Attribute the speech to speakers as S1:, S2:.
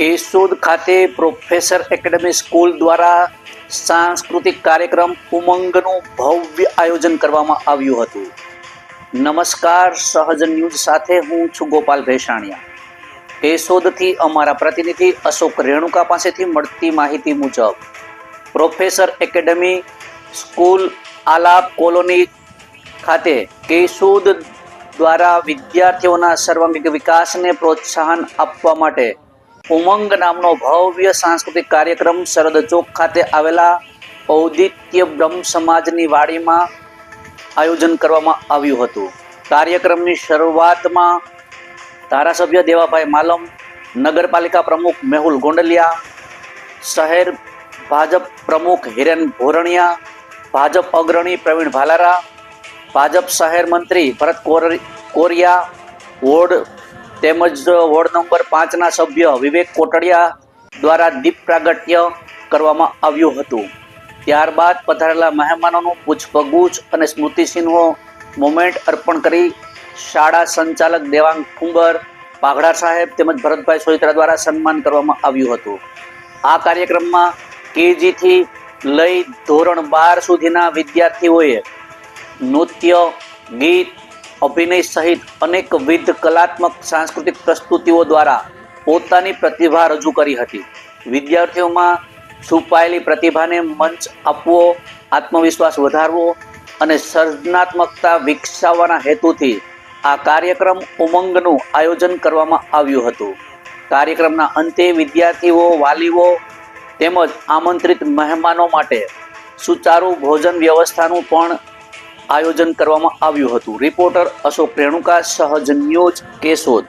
S1: કેશોદ ખાતે professor academy school દ્વારા સાંસ્કૃતિક કાર્યક્રમ ઉમંગનું ભવ્ય આયોજન કરવામાં આવ્યું હતું. નમસ્કાર, સહજ ન્યૂઝ સાથે હું છું ગોપાલ ભેસાણિયા. કેશોદથી અમારા પ્રતિનિધિ અશોક રેણુકા પાસેથી મળતી માહિતી મુજબ, professor academy school Aalap colony ખાતે કેશોદ દ્વારા વિદ્યાર્થીઓના સર્વાંગીક વિકાસને પ્રોત્સાહન આપવા માટે ઉમંગ નામનો ભવ્ય સાંસ્કૃતિક કાર્યક્રમ સરદ ચોક ખાતે આવેલા ઔદિત્ય બ્રહ્મ સમાજની વાડીમાં આયોજન કરવામાં આવ્યું હતું. કાર્યક્રમની શરૂઆતમાં ધારાસભ્ય દેવાભાઈ માલમ, નગરપાલિકા પ્રમુખ મેહુલ ગોંડલિયા, શહેર ભાજપ પ્રમુખ હિરેન ભોરણિયા, ભાજપ અગ્રણી પ્રવીણ ભાલારા, ભાજપ શહેર મંત્રી ભરત કોર- કોરિયા, વોર્ડ તેમજ વોર્ડ નંબર પાંચના સભ્ય વિવેક કોટડિયા દ્વારા દીપ પ્રાગટ્ય કરવામાં આવ્યું હતું. ત્યારબાદ પધારેલા મહેમાનોનું પૂછપગુછ અને સ્મૃતિચિહ્નો મોમેન્ટ અર્પણ કરી શાળા સંચાલક દેવાંગ ઠુંબર પાઘડા સાહેબ તેમજ ભરતભાઈ સોહિત્રા દ્વારા સન્માન કરવામાં આવ્યું હતું. આ કાર્યક્રમમાં કેજીથી લઈ ધોરણ બાર સુધીના વિદ્યાર્થીઓએ નૃત્ય, ગીત અભિનય સહિત અનેકવિધ કલાત્મક, સાંસ્કૃતિક પ્રસ્તુતિઓ દ્વારા પોતાની પ્રતિભા રજૂ કરી હતી. વિદ્યાર્થીઓમાં છુપાયેલી પ્રતિભાને મંચ આપવો, આત્મવિશ્વાસ વધારવો અને સર્જનાત્મકતા વિકસાવવાના હેતુથી આ કાર્યક્રમ ઉમંગનું આયોજન કરવામાં આવ્યું હતું. કાર્યક્રમના અંતે વિદ્યાર્થીઓ, વાલીઓ તેમજ આમંત્રિત મહેમાનો માટે સુચારુ ભોજન વ્યવસ્થાનું પણ આયોજન કરવામાં આવ્યું હતું. રિપોર્ટર અશોક રેણુકા સહજ ન્યૂઝ કેશોદ.